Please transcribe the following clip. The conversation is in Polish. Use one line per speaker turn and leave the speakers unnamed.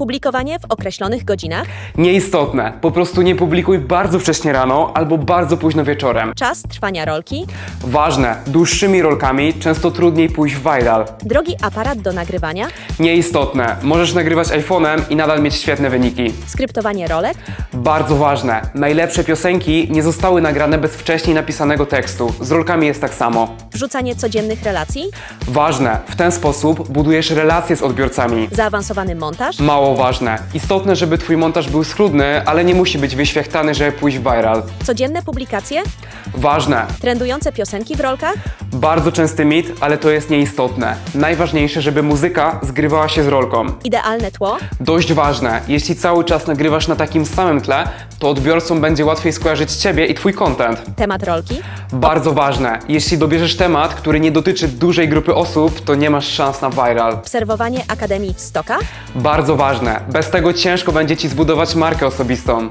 Publikowanie w określonych godzinach.
Nieistotne. Po prostu nie publikuj bardzo wcześnie rano albo bardzo późno wieczorem.
Czas trwania rolki.
Ważne. Dłuższymi rolkami często trudniej pójść w viral.
Drogi aparat do nagrywania.
Nieistotne. Możesz nagrywać iPhone'em i nadal mieć świetne wyniki.
Skryptowanie rolek.
Bardzo ważne. Najlepsze piosenki nie zostały nagrane bez wcześniej napisanego tekstu. Z rolkami jest tak samo.
Wrzucanie codziennych relacji.
Ważne. W ten sposób budujesz relacje z odbiorcami.
Zaawansowany montaż.
Mało ważne. Istotne, żeby twój montaż był schludny, ale nie musi być wyświechtany, żeby pójść viral.
Codzienne publikacje.
Ważne.
Trendujące piosenki w rolkach.
Bardzo częsty mit, ale to jest nieistotne. Najważniejsze, żeby muzyka zgrywała się z rolką.
Idealne tło.
Dość ważne, jeśli cały czas nagrywasz na takim samym tle, to odbiorcom będzie łatwiej skojarzyć ciebie i twój content.
Temat rolki.
Bardzo ważne, jeśli dobierzesz temat, który nie dotyczy dużej grupy osób, to nie masz szans na viral.
Obserwowanie Akademii Stoka.
Bardzo ważne, bez tego ciężko będzie ci zbudować markę osobistą.